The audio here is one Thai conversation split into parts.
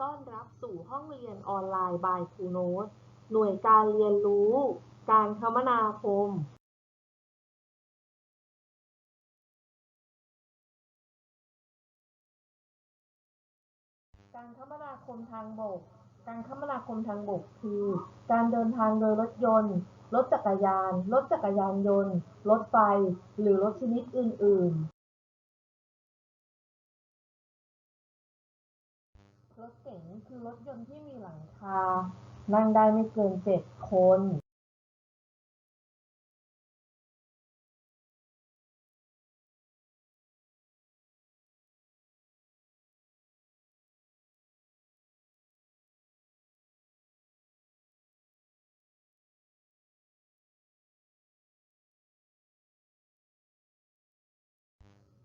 ต้อนรับสู่ห้องเรียนออนไลน์ by ครูโน้ตหน่วยการเรียนรู้ การคมนาคม การคมนาคมทางบก การคมนาคมทางบกคือ การเดินทางโดยรถยนต์ รถจักรยาน รถจักรยานยนต์ รถไฟ หรือรถชนิดอื่น ๆ รถเก๋งคือรถยนต์ที่มีหลังคา นั่งได้ไม่เกินเจ็ดคน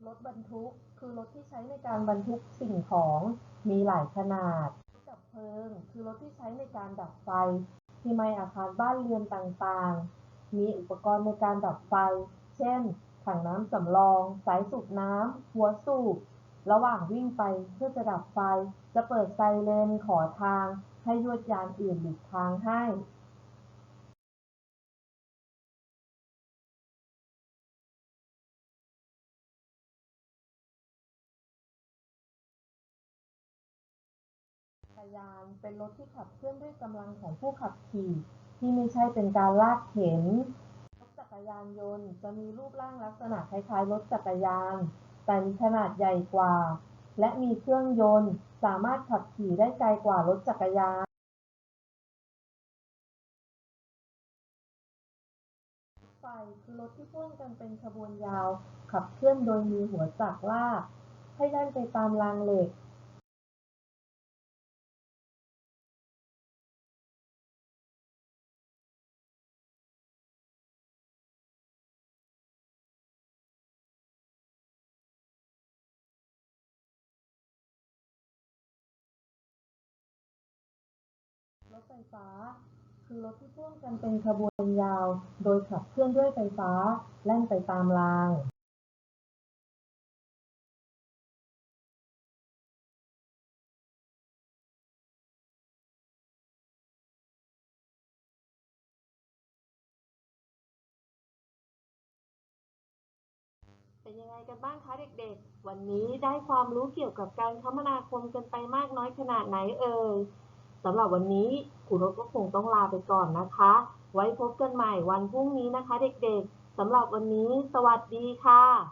รถบรรทุก คือรถที่ใช้ในการบรรทุกสิ่งของมีหลายขนาด ดับเพลิง คือรถที่ใช้ในการดับไฟ ที่ไม้อาคารบ้านเรือนต่างๆ มีอุปกรณ์ในการดับไฟ เช่น ถังน้ำสำรอง สายสูบน้ำ หัวสูบ ระหว่างวิ่งไปเพื่อจะดับไฟ จะเปิดไซเรนขอทาง ให้ยวดยานอื่นหลีกทางให้ รยานเป็นรถที่ขับเคลื่อนด้วยกำลังของผู้ขับขี่ ที่ไม่ใช่เป็นการลากเข็น รถจักรยานยนต์จะมีรูปร่างลักษณะคล้ายๆ รถจักรยาน แต่มีขนาดใหญ่กว่า และมีเครื่องยนต์สามารถขับขี่ได้ไกลกว่ารถจักรยาน ไฟคือรถที่พ่วงกันเป็นขบวนยาว ขับเคลื่อนโดยมีหัวจักรลากให้แล่นไปตามรางเหล็ก ไฟฟ้า คือรถที่พ่วงกันเป็นขบวนยาว โดยขับเคลื่อนด้วยไฟฟ้าแล่นไปตามรางเป็นยังไงกันบ้างคะเด็กๆ วันนี้ได้ความรู้เกี่ยวกับการคมนาคมกันไปมากน้อยขนาดไหนเอ่ย สำหรับวันนี้ครูรถก็คงต้องลาไปก่อนนะคะ ไว้พบกันใหม่วันพรุ่งนี้นะคะ เด็กๆสำหรับวันนี้ สวัสดีค่ะ